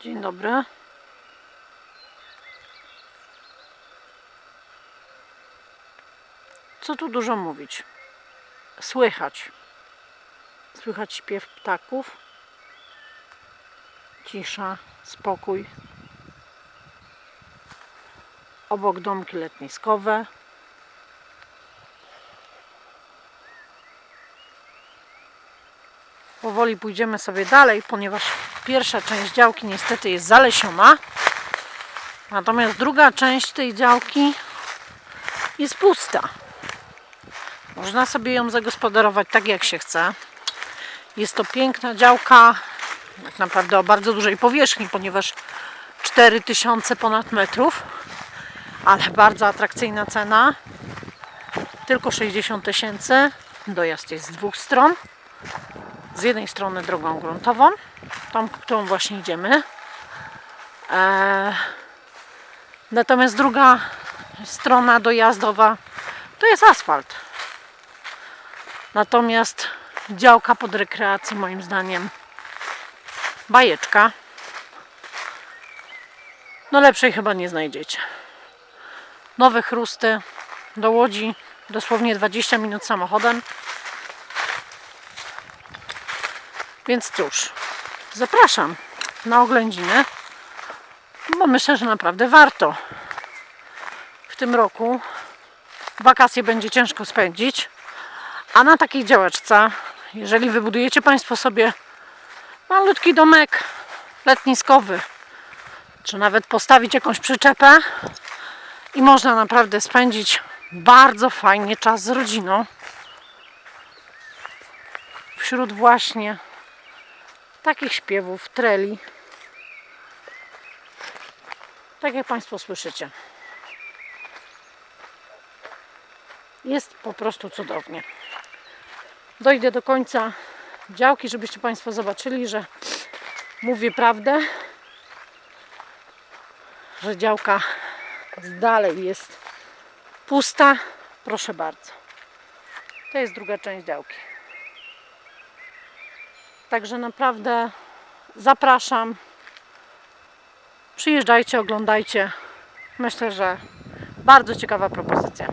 Dzień dobry. Co tu dużo mówić? Słychać. Słychać śpiew ptaków. Cisza, spokój. Obok domki letniskowe. Powoli pójdziemy sobie dalej, ponieważ pierwsza część działki niestety jest zalesiona. Natomiast druga część tej działki jest pusta. Można sobie ją zagospodarować tak jak się chce. Jest to piękna działka, tak naprawdę o bardzo dużej powierzchni, ponieważ 4000 ponad metrów, ale bardzo atrakcyjna cena. Tylko 60 tysięcy. Dojazd jest z dwóch stron. Z jednej strony drogą gruntową, tą, którą właśnie idziemy. Eee, natomiast druga strona dojazdowa to jest asfalt. Natomiast działka pod rekreację moim zdaniem bajeczka. No lepszej chyba nie znajdziecie. Nowe chrusty do Łodzi dosłownie 20 minut samochodem. Więc cóż, zapraszam na oględziny, bo myślę, że naprawdę warto. W tym roku wakacje będzie ciężko spędzić, a na takiej działeczce, jeżeli wybudujecie Państwo sobie malutki domek letniskowy, czy nawet postawić jakąś przyczepę i można naprawdę spędzić bardzo fajnie czas z rodziną wśród właśnie takich śpiewów, treli. Tak jak Państwo słyszycie. Jest po prostu cudownie. Dojdę do końca działki, żebyście Państwo zobaczyli, że mówię prawdę, że działka z dalej jest pusta. Proszę bardzo. To jest druga część działki. Także naprawdę zapraszam. Przyjeżdżajcie, oglądajcie. Myślę, że bardzo ciekawa propozycja.